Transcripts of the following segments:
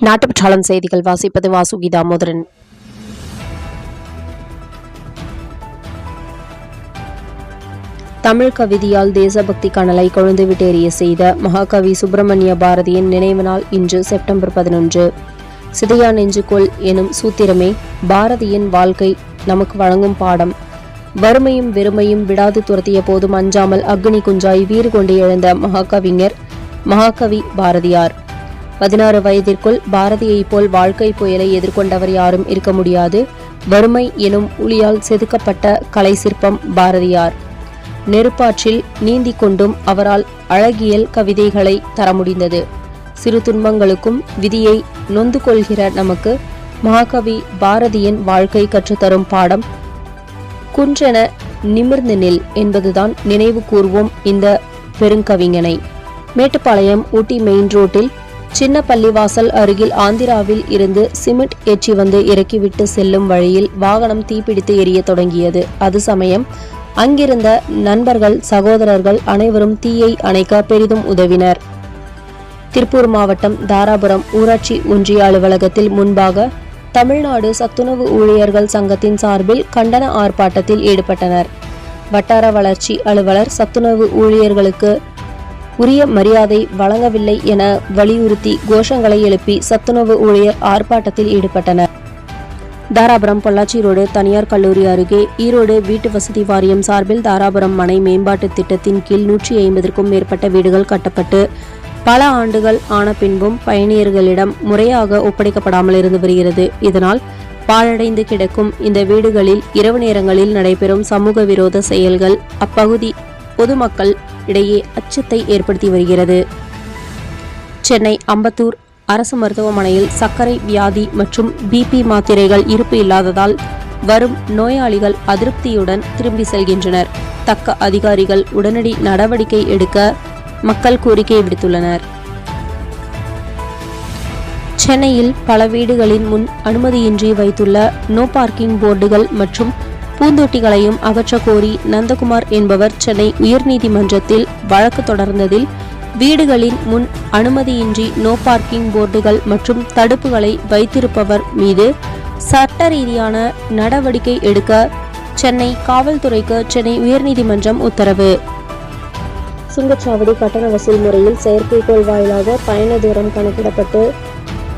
நாட்டுப்பற்றாளன் செய்திகள் வாசிப்பது வாசுகி தாமோதரன் தமிழ் கவிதையால் தேசபக்தி கனலை கொழுந்து விட்டேறிய செய்த மகாகவி சுப்பிரமணிய பாரதியின் நினைவு நாள் இன்று செப்டம்பர் பதினொன்று. சிதையா நெஞ்சுகொள் எனும் சூத்திரமே பாரதியின் வாழ்க்கை நமக்கு வழங்கும் பாடம். வறுமையும் வெறுமையும் விடாது துரத்திய போதும் அஞ்சாமல் அக்னி குஞ்சாய் வீறு கொண்டு எழுந்த மகாகவிஞர் மகாகவி பாரதியார். பதினாறு வயதிற்குள் பாரதியைப் போல் வாழ்க்கை புயலை எதிர்கொண்டவர் யாரும் இருக்க முடியாது. வறுமை எனும் உளியால் செதுக்கப்பட்ட கலை சிற்பம் பாரதியார். நெருப்பாற்றில் நீந்திக் கொண்டும் அவரால் அழகியல் கவிதைகளை தர முடிந்தது. சிறு துன்பங்களுக்கும் விதியை நொந்து கொள்கிற நமக்கு மகாகவி பாரதியின் வாழ்க்கை கற்றுத்தரும் பாடம். குன்றென நிமிர்ந்து நில் என்பதுதான் நினைவு கூர்வோம் இந்த பெருங்கவிஞனை. மேட்டுப்பாளையம் ஊட்டி மெயின் ரோட்டில் சின்ன பள்ளிவாசல் அருகில் ஆந்திராவில் இருந்து சிமெண்ட் ஏற்றி வந்து இறக்கிவிட்டு செல்லும் வழியில் வாகனம் தீப்பிடித்து எரிய தொடங்கியது. அது சமயம் அங்கிருந்த நண்பர்கள் சகோதரர்கள் அனைவரும் தீயை அணைக்க பெரிதும் உதவினர். திருப்பூர் மாவட்டம் தாராபுரம் ஊராட்சி ஒன்றிய அலுவலகத்தில் முன்பாக தமிழ்நாடு சத்துணவு ஊழியர்கள் சங்கத்தின் சார்பில் கண்டன ஆர்ப்பாட்டத்தில் ஈடுபட்டனர். வட்டார வளர்ச்சி அலுவலர் சத்துணவு ஊழியர்களுக்கு உரிய மரியாதை வழங்கவில்லை என வலியுறுத்தி கோஷங்களை எழுப்பி சத்துணவு ஊழியர் ஆர்ப்பாட்டத்தில் ஈடுபட்டனர். தாராபுரம் பொள்ளாச்சி ரோடு தனியார் கல்லூரி அருகே ஈரோடு வீட்டு வசதி வாரியம் சார்பில் தாராபுரம் மனை மேம்பாட்டு திட்டத்தின் கீழ் நூற்றி ஐம்பதற்கும் மேற்பட்ட வீடுகள் கட்டப்பட்டு பல ஆண்டுகள் ஆன பின்பும் பயணியர்களிடம் முறையாக ஒப்படைக்கப்படாமல் இருந்து வருகிறது. இதனால் பாழடைந்து கிடக்கும் இந்த வீடுகளில் இரவு நேரங்களில் நடைபெறும் சமூக விரோத செயல்கள் அப்பகுதி பொதுமக்கள் இடையே அச்சத்தை ஏற்படுத்தி வருகிறது. சென்னை அம்பத்தூர் அரசு மருத்துவமனையில் சர்க்கரை வியாதி மற்றும் பிபி மாத்திரைகள் இருப்பு இல்லாததால் வரும் நோயாளிகள் அதிருப்தியுடன் திரும்பி செல்கின்றனர். தக்க அதிகாரிகள் உடனடி நடவடிக்கை எடுக்க மக்கள் கோரிக்கை விடுத்துள்ளனர். சென்னையில் பல வீடுகளின் முன் அனுமதியின்றி வைத்துள்ள நோ பார்க்கிங் போர்டுகள் மற்றும் பூந்தொட்டிகளையும் அகற்ற கோரி நந்தகுமார் என்பவர் சென்னை உயர்நீதிமன்றத்தில் வழக்கு தொடர்ந்ததில் வீடுகளின் முன் அனுமதியின்றி நோ பார்க்கிங் போர்டுகள் மற்றும் தடுப்புகளை வைத்திருப்பவர் மீது சட்ட ரீதியான நடவடிக்கை எடுக்க சென்னை காவல்துறைக்கு சென்னை உயர்நீதிமன்றம் உத்தரவு. சுங்கச்சாவடி கட்டண வசூல் முறையில் செயற்கைக்கோள் வாயிலாக பயண தூரம் கணக்கிடப்பட்டு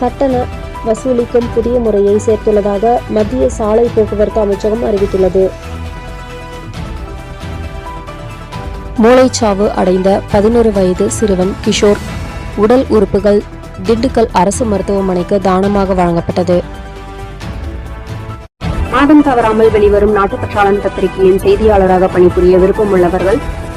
கட்டண வசூலிக்கும் புதிய முறையை சேர்த்துள்ளதாக மத்திய சாலை போக்குவரத்து அமைச்சகம் அறிவித்துள்ளது. மூளைச்சாவு அடைந்த பதினொரு வயது சிறுவன் கிஷோர் உடல் உறுப்புகள் திண்டுக்கல் அரசு மருத்துவமனைக்கு தானமாக வழங்கப்பட்டது. மாதம் தவறாமல் வெளிவரும் நாட்டுப்பற்றாளன் பத்திரிகையின் செய்தியாளராக பணிபுரிய விருப்பம் உள்ளவர்கள்